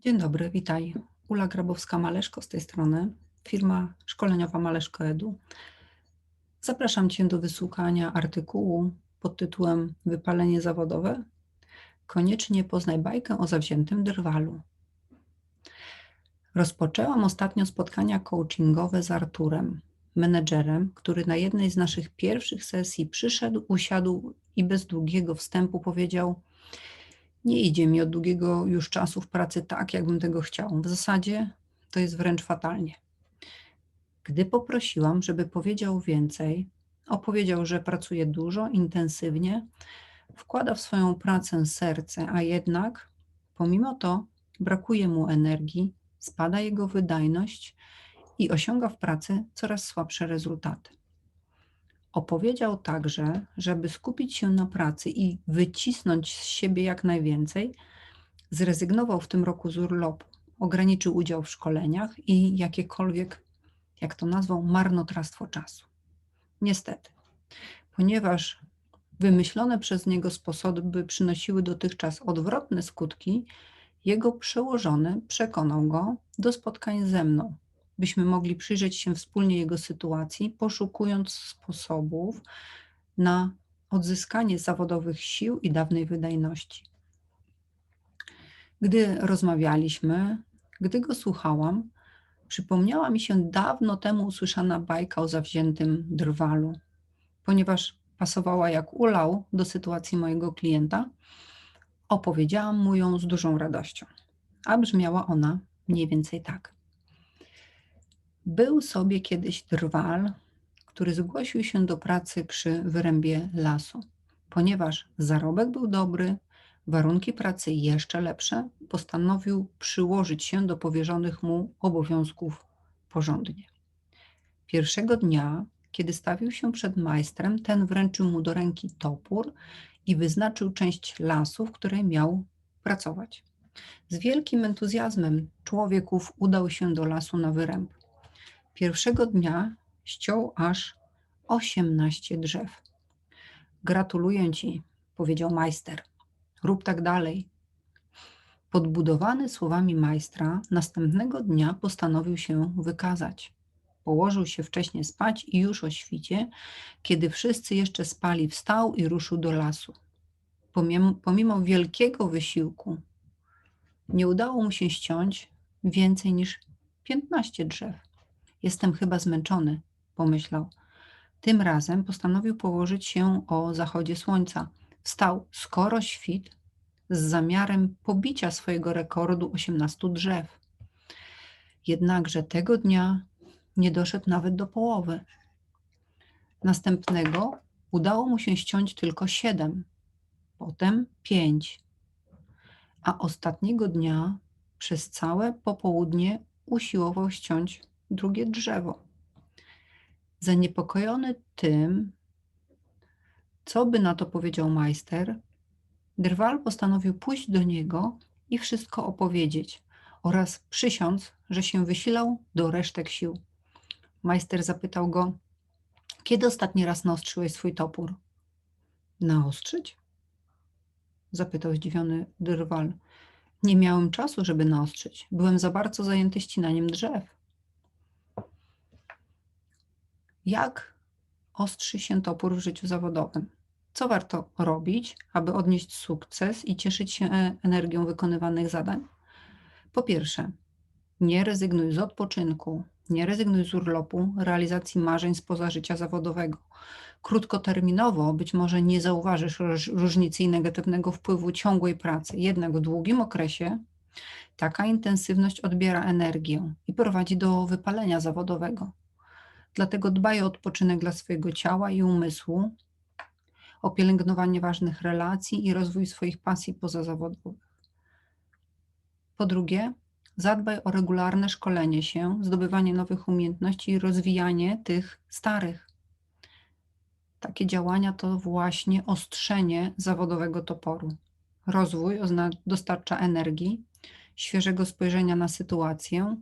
Dzień dobry, witaj. Ula Grabowska-Maleszko z tej strony, firma szkoleniowa Maleszko Edu. Zapraszam Cię do wysłuchania artykułu pod tytułem Wypalenie zawodowe. Koniecznie poznaj bajkę o zawziętym drwalu. Rozpoczęłam ostatnio spotkania coachingowe z Arturem, menedżerem, który na jednej z naszych pierwszych sesji przyszedł, usiadł i bez długiego wstępu powiedział: Nie idzie mi od długiego już czasu w pracy tak, jakbym tego chciał. W zasadzie to jest wręcz fatalnie. Gdy poprosiłam, żeby powiedział więcej, opowiedział, że pracuje dużo, intensywnie, wkłada w swoją pracę serce, a jednak pomimo to brakuje mu energii, spada jego wydajność i osiąga w pracy coraz słabsze rezultaty. Opowiedział także, żeby skupić się na pracy i wycisnąć z siebie jak najwięcej, zrezygnował w tym roku z urlopu, ograniczył udział w szkoleniach i jakiekolwiek, jak to nazwał, marnotrawstwo czasu. Niestety, ponieważ wymyślone przez niego sposoby przynosiły dotychczas odwrotne skutki, jego przełożony przekonał go do spotkań ze mną, byśmy mogli przyjrzeć się wspólnie jego sytuacji, poszukując sposobów na odzyskanie zawodowych sił i dawnej wydajności. Gdy rozmawialiśmy, gdy go słuchałam, przypomniała mi się dawno temu usłyszana bajka o zawziętym drwalu. Ponieważ pasowała jak ulał do sytuacji mojego klienta, opowiedziałam mu ją z dużą radością. A brzmiała ona mniej więcej tak. Był sobie kiedyś drwal, który zgłosił się do pracy przy wyrębie lasu. Ponieważ zarobek był dobry, warunki pracy jeszcze lepsze, postanowił przyłożyć się do powierzonych mu obowiązków porządnie. Pierwszego dnia, kiedy stawił się przed majstrem, ten wręczył mu do ręki topór i wyznaczył część lasu, w której miał pracować. Z wielkim entuzjazmem człowieków udał się do lasu na wyręb. Pierwszego dnia ściął aż 18 drzew. Gratuluję ci, powiedział majster. Rób tak dalej. Podbudowany słowami majstra, następnego dnia postanowił się wykazać. Położył się wcześniej spać i już o świcie, kiedy wszyscy jeszcze spali, wstał i ruszył do lasu. Pomimo, pomimo wielkiego wysiłku, nie udało mu się ściąć więcej niż 15 drzew. Jestem chyba zmęczony, pomyślał. Tym razem postanowił położyć się o zachodzie słońca. Wstał skoro świt z zamiarem pobicia swojego rekordu 18 drzew. Jednakże tego dnia nie doszedł nawet do połowy. Następnego udało mu się ściąć tylko siedem, potem pięć, a ostatniego dnia przez całe popołudnie usiłował ściąć drugie drzewo. Zaniepokojony tym, co by na to powiedział majster, drwal postanowił pójść do niego i wszystko opowiedzieć oraz przysiąc, że się wysilał do resztek sił. Majster zapytał go, kiedy ostatni raz naostrzyłeś swój topór? Naostrzyć? Zapytał zdziwiony drwal. Nie miałem czasu, żeby naostrzyć. Byłem za bardzo zajęty ścinaniem drzew. Jak ostrzy się topór w życiu zawodowym? Co warto robić, aby odnieść sukces i cieszyć się e- energią wykonywanych zadań? Po pierwsze, nie rezygnuj z odpoczynku, nie rezygnuj z urlopu, realizacji marzeń spoza życia zawodowego. Krótkoterminowo być może nie zauważysz różnicy i negatywnego wpływu ciągłej pracy, jednak w długim okresie taka intensywność odbiera energię i prowadzi do wypalenia zawodowego. Dlatego dbaj o odpoczynek dla swojego ciała i umysłu, o pielęgnowanie ważnych relacji i rozwój swoich pasji pozazawodowych. Po drugie, zadbaj o regularne szkolenie się, zdobywanie nowych umiejętności i rozwijanie tych starych. Takie działania to właśnie ostrzenie zawodowego toporu. Rozwój dostarcza energii, świeżego spojrzenia na sytuację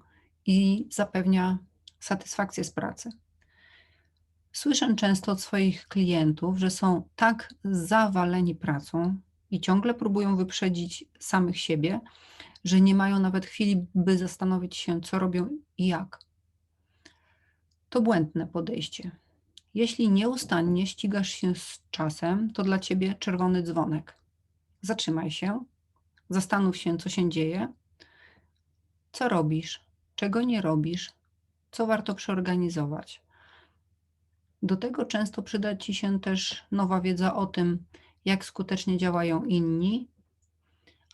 i zapewnia satysfakcję z pracy. Słyszę często od swoich klientów, że są tak zawaleni pracą, i ciągle próbują wyprzedzić samych siebie, że nie mają nawet chwili, by zastanowić się, co robią i jak. To błędne podejście. Jeśli nieustannie ścigasz się z czasem, to dla ciebie czerwony dzwonek. Zatrzymaj się, zastanów się, co się dzieje, co robisz, czego nie robisz, co warto przeorganizować. Do tego często przyda ci się też nowa wiedza o tym, jak skutecznie działają inni,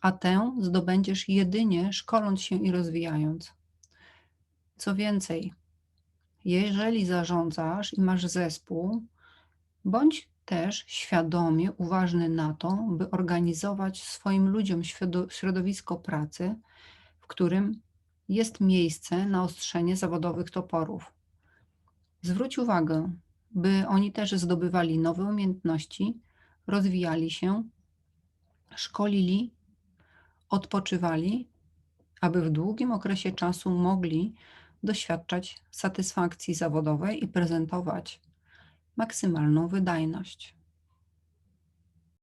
a tę zdobędziesz jedynie szkoląc się i rozwijając. Co więcej, jeżeli zarządzasz i masz zespół, bądź też świadomie uważny na to, by organizować swoim ludziom środowisko pracy, w którym jest miejsce na ostrzenie zawodowych toporów. Zwróć uwagę, by oni też zdobywali nowe umiejętności, rozwijali się, szkolili, odpoczywali, aby w długim okresie czasu mogli doświadczać satysfakcji zawodowej i prezentować maksymalną wydajność.